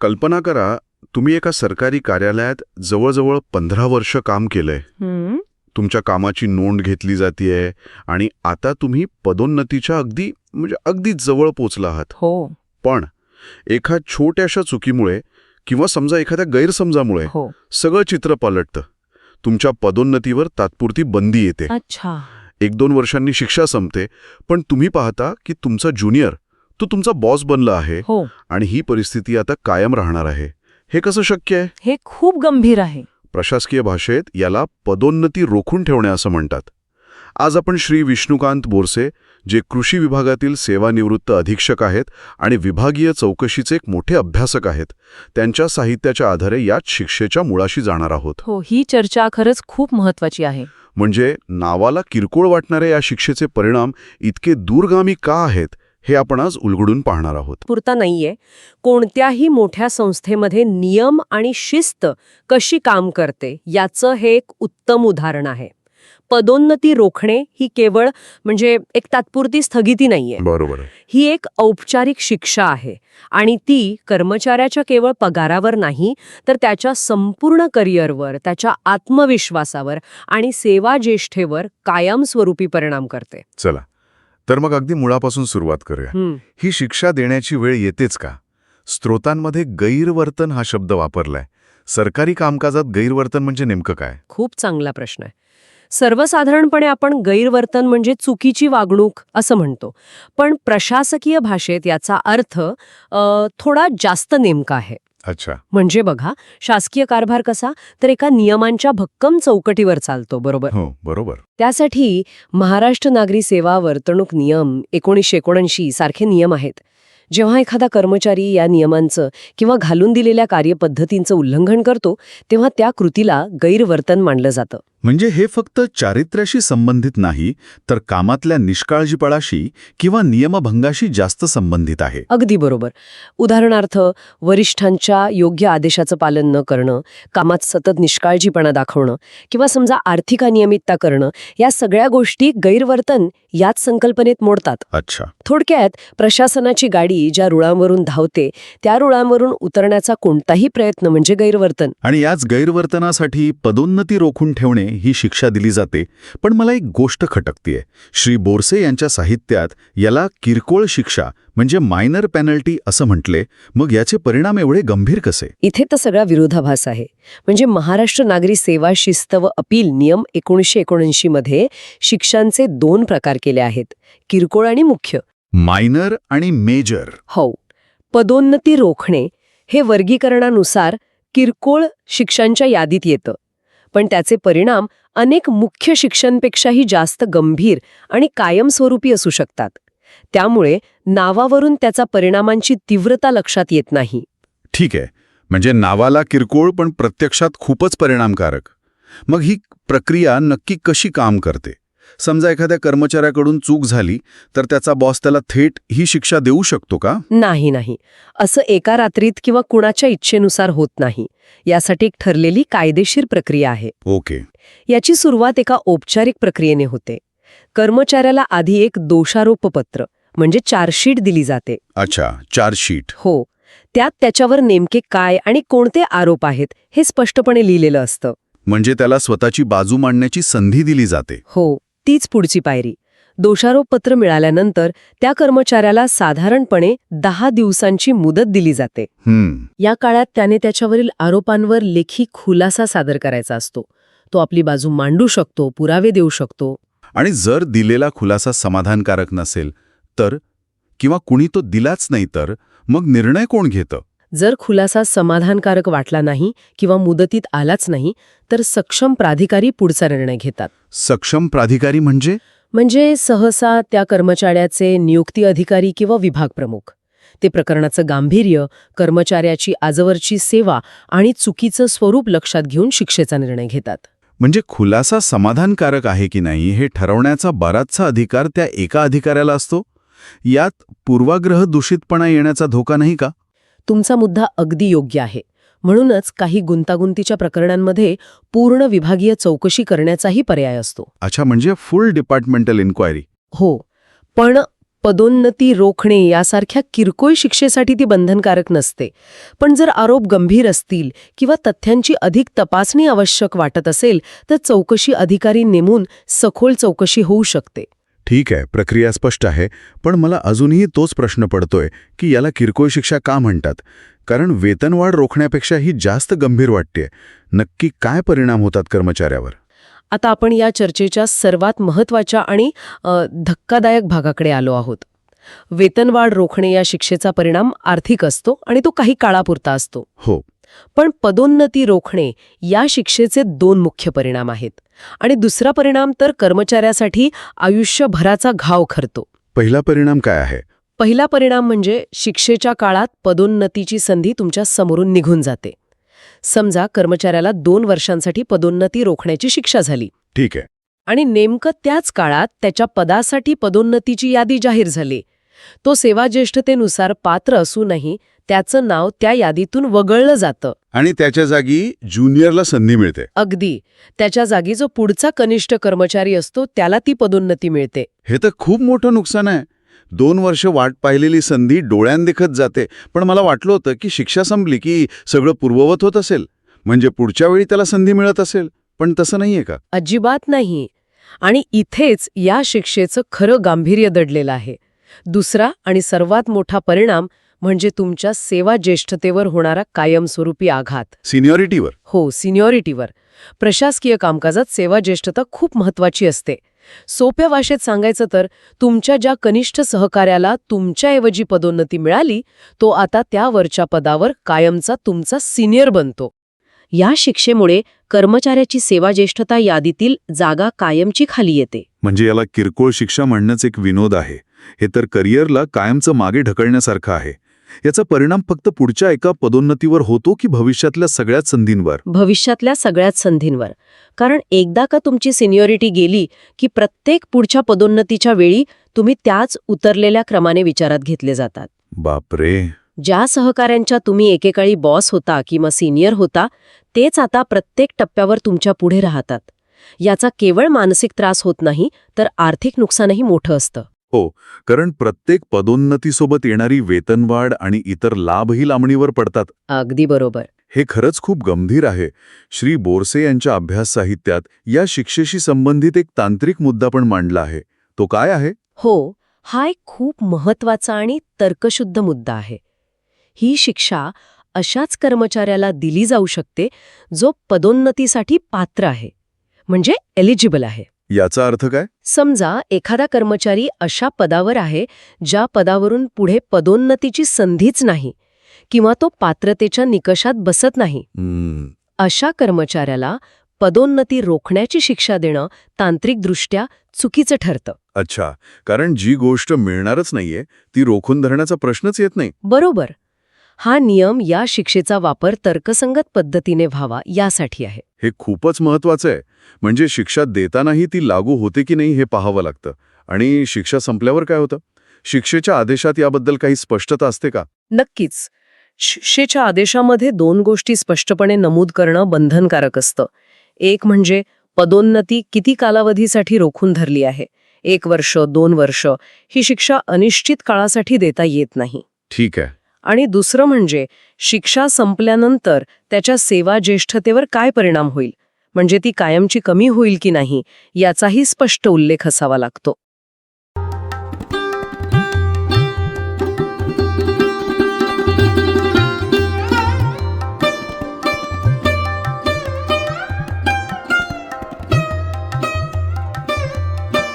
कल्पना करा तुम्ही एका सरकारी कार्यालयात जवळजवळ पंधरा वर्ष काम केलंय. तुमच्या कामाची नोंद घेतली जातीये आणि आता तुम्ही पदोन्नतीच्या अगदी म्हणजे अगदी जवळ पोचला आहात. हो. पण एका छोट्याशा चुकीमुळे किंवा समजा एखाद्या गैरसमजामुळे हो. सगळं चित्र पलटतं. तुमच्या पदोन्नतीवर तात्पुरती बंदी येते. अच्छा. एक दोन वर्षांनी शिक्षा संपते पण तुम्ही पाहता की तुमचा ज्युनियर तो तुमचा बॉस बनला आहे हो. आणि ही परिस्थिती आता कायम राहणार आहे. हे कसं शक्य आहे? हे खूप गंभीर आहे. प्रशासकीय भाषेत याला पदोन्नती रोखून ठेवणे असं म्हणतात. आज आपण श्री विष्णुकांत बोरसे जे कृषी विभागातील सेवानिवृत्त अधीक्षक आहेत आणि विभागीय चौकशीचे एक मोठे अभ्यासक आहेत त्यांच्या साहित्याच्या आधारे याच शिक्षेच्या मुळाशी जाणार आहोत. हो ही चर्चा खरंच खूप महत्वाची आहे. म्हणजे नावाला किरकोळ वाटणाऱ्या या शिक्षेचे परिणाम इतके दूरगामी का आहेत? हे आपण आज उलगडून पाहणार आहोत. पुरता नाहीये. कोणत्याही मोठ्या संस्थेमध्ये नियम आणि शिस्त कशी काम करते याचं हे एक उत्तम उदाहरण आहे. पदोन्नती रोखणे ही केवळ म्हणजे एक तात्पुरती स्थगिती नाहीये. बरोबर ही एक औपचारिक शिक्षा आहे आणि ती कर्मचाऱ्याच्या केवळ पगारावर नाही तर त्याच्या संपूर्ण करिअरवर त्याच्या आत्मविश्वासावर आणि सेवा ज्येष्ठेवर कायमस्वरूपी परिणाम करते. चला. तर मग अगदी मुळापासून सुरुवात करूया. हं. शिक्षा देण्याची वेळ येतेच का? स्त्रोतांमध्ये गैरवर्तन हा शब्द वापरलाय. सरकारी कामकाजात गैरवर्तन म्हणजे नेमकं काय? खूप चांगला प्रश्न आहे. सर्वसाधारणपणे आपण गैरवर्तन म्हणजे चुकीची वागणूक असं म्हणतो. पण प्रशासकीय भाषेत याचा अर्थ थोडा जास्त नेमका आहे. अच्छा. म्हणजे बघा शासकीय कारभार कसा? तर एका नियमांच्या भक्कम चौकटीवर चालतो बरोबर? हो बरोबर. त्यासाठी महाराष्ट्र नागरी सेवा वर्तणूक नियम एकोणीसशे एकोणऐंशी सारखे नियम आहेत. जेव्हा एखादा कर्मचारी या नियमांचं किंवा घालून दिलेल्या कार्यपद्धतींचं उल्लंघन करतो तेव्हा त्या कृतीला गैरवर्तन मानलं जातं. म्हणजे हे फक्त चारित्र्याशी संबंधित नाही तर कामातल्या निष्काळजीपणाशी किंवा नियमभंगाशी जास्त संबंधित आहे. अगदी बरोबर. उदाहरणार्थ वरिष्ठांच्या योग्य आदेशाचं पालन न करणं कामात सतत निष्काळजीपणा दाखवणं किंवा समजा आर्थिक अनियमितता करणं या सगळ्या गोष्टी गैरवर्तन याच संकल्पनेत मोडतात. अच्छा. थोडक्यात प्रशासनाची गाडी ज्या रुळांवरून धावते त्या रुळांवरून उतरण्याचा कोणताही प्रयत्न म्हणजे गैरवर्तन. आणि याच गैरवर्तनासाठी पदोन्नती रोखून ठेवणे ही शिक्षा दिली जाते पण मला एक गोष्ट खटकतीये. श्री बोरसे यांच्या साहित्यात याला किरकोळ शिक्षा म्हणजे मायनर पेनल्टी असं म्हटले मग याचे परिणाम एवढे गंभीर कसे? इथे तर सगळा विरोधाभास आहे. म्हणजे महाराष्ट्र नागरी सेवा शिस्त व अपील नियम एकोणीसशे एकोणऐंशी मध्ये शिक्षांचे दोन प्रकार केले आहेत किरकोळ आणि मुख्य. मायनर आणि मेजर हो. पदोन्नती रोखणे हे वर्गीकरणानुसार किरकोळ शिक्षांच्या यादीत येतं. पण त्याचे परिणाम अनेक मुख्य शिक्षणपेक्षाही जास्त गंभीर आणि कायमस्वरूपी असू शकतात. त्यामुळे नावावरून त्याचा परिणामांची तीव्रता लक्षात येत नाही. ठीक आहे. म्हणजे नावाला किरकोळ पण प्रत्यक्षात खूपच परिणामकारक. मग ही प्रक्रिया नक्की कशी काम करते? समजा एखाद्या कर्मचाऱ्याकडून चूक झाली तर त्याचा बॉस त्याला थेट ही शिक्षा देऊ शकतो का? नाही नाही. असं एका रात्रीत किंवा कुणाच्या इच्छेनुसार होत नाही. यासाठी एक ठरलेली कायदेशीर प्रक्रिया आहे. ओके. याची सुरुवात एका औपचारिक प्रक्रियेने होते. कर्मचाऱ्याला आधी एक दोषारोपपत्र म्हणजे चार्जशीट दिली जाते. अच्छा चार्जशीट. हो. त्यात त्याच्यावर नेमके काय आणि कोणते आरोप आहेत हे स्पष्टपणे लिहिलेलं असतं. म्हणजे त्याला स्वतःची बाजू मांडण्याची संधी दिली जाते. हो. तीच पुढची पायरी. दोषारोपपत्र मिळाल्यानंतर त्या कर्मचाऱ्याला साधारणपणे दहा दिवसांची मुदत दिली जाते. या काळात त्याने त्याच्यावरील आरोपांवर लेखी खुलासा सादर करायचा असतो. तो आपली बाजू मांडू शकतो पुरावे देऊ शकतो. आणि जर दिलेला खुलासा समाधानकारक नसेल तर किंवा कुणी तो दिलाच नाही तर मग निर्णय कोण घेतं? जर खुलासा समाधानकारक वाटला नाही किंवा मुदतीत आलाच नाही तर सक्षम प्राधिकारी पुढचा निर्णय घेतात. सक्षम प्राधिकारी म्हणजे? म्हणजे सहसा त्या कर्मचाऱ्याचे नियुक्ती अधिकारी किंवा विभाग प्रमुख. ते प्रकरणाचं गांभीर्य कर्मचाऱ्याची आजवरची सेवा आणि चुकीचं स्वरूप लक्षात घेऊन शिक्षेचा निर्णय घेतात. म्हणजे खुलासा समाधानकारक आहे की नाही हे ठरवण्याचा बराचसा अधिकार त्या एका अधिकाऱ्याला असतो? यात पूर्वाग्रह दूषितपणा येण्याचा धोका नाही का? तुमचा मुद्दा अगदी योग्य आहे. म्हणूनच काही गुंतागुंतीच्या प्रकरणांमध्ये पूर्ण विभागीय चौकशी करण्याचाही पर्याय असतो. अच्छा म्हणजे फुल डिपार्टमेंटल इन्क्वायरी हो. पण पदोन्नती रोखणे यासारख्या किरकोळ शिक्षेसाठी ती बंधनकारक नसते. पण जर आरोप गंभीर असतील किंवा तथ्यांची अधिक तपासणी आवश्यक वाटत असेल तर चौकशी अधिकारी नेमून सखोल चौकशी होऊ शकते. ठीक आहे प्रक्रिया स्पष्ट आहे पण मला अजूनही तोच प्रश्न पडतोय की याला किरकोळ शिक्षा का म्हणतात? कारण वेतनवाढ रोखण्यापेक्षा ही जास्त गंभीर वाटते नक्की काय परिणाम होतात कर्मचाऱ्यावर? आता आपण या चर्चेच्या सर्वात महत्त्वाच्या आणि धक्कादायक भागाकडे आलो आहोत. वेतनवाढ रोखणे या शिक्षेचा परिणाम आर्थिक असतो आणि तो काही काळापुरता असतो. हो. पण पदोन्नती रोखणे या शिक्षेचे दोन मुख्य परिणाम आहेत. आणि दुसरा परिणाम तर कर्मचाऱ्यासाठी आयुष्यभराचा घाव खरतो. पहिला परिणाम काय आहे? पहिला परिणाम म्हणजे शिक्षेच्या काळात पदोन्नतीची संधी तुमच्या समोरून निघून जाते. समजा कर्मचाऱ्याला दोन वर्षांसाठी पदोन्नती रोखण्याची शिक्षा झाली. ठीक आहे. आणि नेमकं त्याच काळात त्याच्या पदासाठी पदोन्नतीची यादी जाहीर झाली. तो सेवाज्येष्ठतेनुसार पात्र असूनही त्याचं नाव त्या यादीतून वगळलं जातं. आणि त्याच्या जागी ज्युनियरला संधी मिळते. अगदी. त्याच्या जागी जो पुढचा कनिष्ठ कर्मचारी असतो त्याला ती पदोन्नती मिळते. हे तर खूप मोठं नुकसान आहे. दोन वर्ष वाट पाहिलेली संधी डोळ्यांदेखत जाते. पण मला वाटलं होतं की शिक्षा संपली की सगळं पूर्ववत होत असेल. म्हणजे पुढच्या वेळी त्याला संधी मिळत असेल. पण तसं नाहीये का? अजिबात नाही. आणि इथेच या शिक्षेचं खरं गांभीर्य दडलेलं आहे. दुसरा आणि सर्वात मोठा परिणाम म्हणजे तुमच्या सेवा ज्येष्ठतेवर होणारा कायमस्वरूपी आघात. सिनियरिटीवर. हो सिनियरिटीवर. प्रशासकीय कामकाजात सेवा ज्येष्ठता खूप महत्वाची असते. सोप्या भाषेत सांगायचं तर तुमच्या ज्या कनिष्ठ सहकार्याला तुमच्याऐवजी पदोन्नती मिळाली तो आता त्या वरच्या पदावर कायमचा तुमचा सिनियर बनतो. या शिक्षेमुळे कर्मचाऱ्याची सेवा ज्येष्ठता यादीतील जागा कायमची खाली येते. म्हणजे याला किरकोळ शिक्षा म्हणणंच एक विनोद आहे. हे तर करिअरला कायमचं मागे ढकलण्यासारखं आहे. याचा परिणाम फक्त पुढच्या एका पदोन्नतीवर होतो की भविष्यातल्या सगळ्याच संधींवर? भविष्यातल्या सगळ्याच संधींवर. कारण एकदा का तुमची सिनियरिटी गेली की प्रत्येक पुढच्या पदोन्नतीच्या वेळी तुम्ही त्याच उतरलेल्या क्रमाने विचारात घेतले जातात. बापरे! ज्या सहकाऱ्यांच्या तुम्ही एकेकाळी बॉस होता किंवा सिनियर होता तेच आता प्रत्येक टप्प्यावर तुमच्यापुढे राहतात. याचा केवळ मानसिक त्रास होत नाही तर आर्थिक नुकसानही मोठं असतं. हो कारण प्रत्येक पदोन्नतीसोबत येणारी वेतनवाढ आणि इतर लाभही लांबणीवर पडतात. अगदी बरोबर. हे खरंच खूप गंभीर आहे. श्री बोरसे यांच्या अभ्यास साहित्यात या शिक्षेशी संबंधित एक तांत्रिक मुद्दा पण मांडला आहे. तो काय आहे? हो हा एक खूप महत्त्वाचा आणि तर्कशुद्ध मुद्दा आहे. ही शिक्षा अशाच कर्मचाऱ्याला दिली जाऊ शकते जो पदोन्नतीसाठी पात्र आहे म्हणजे एलिजिबल आहे. याचा अर्थ काय? समजा एखादा कर्मचारी अशा पदावर आहे ज्या पदावरून पुढे पदोन्नतीची संधीच नाही किंवा तो पात्रतेच्या निकषात बसत नाही. अशा कर्मचाऱ्याला पदोन्नती रोखण्याची शिक्षा देणं तांत्रिकदृष्ट्या चुकीचं ठरतं. अच्छा. कारण जी गोष्ट मिळणारच नाहीये ती रोखून धरण्याचा प्रश्नच येत नाही. बरोबर. हा नियम या शिक्षेचा वापर तर्कसंगत पद्धतीने व्हावा यासाठी आहे. हे खूपच महत्वाचं आहे. म्हणजे शिक्षा देतानाही ती लागू होते की नाही हे पाहावं लागतं. आणि शिक्षा संपल्यावर काय होतं? शिक्षेच्या आदेशात याबद्दल काही स्पष्टता असते का? नक्कीच. शिक्षेच्या आदेशामध्ये दोन गोष्टी स्पष्टपणे नमूद करणं बंधनकारक असतं. एक म्हणजे पदोन्नती किती कालावधीसाठी रोखून धरली आहे? एक वर्ष दोन वर्ष ही शिक्षा अनिश्चित काळासाठी देता येत नाही. ठीक आहे. आणि दुसरं म्हणजे शिक्षा संपल्यानंतर त्याच्या सेवा ज्येष्ठतेवर काय परिणाम होईल? म्हणजे ती कायमची कमी होईल की नाही याचाही स्पष्ट उल्लेख असावा लागतो.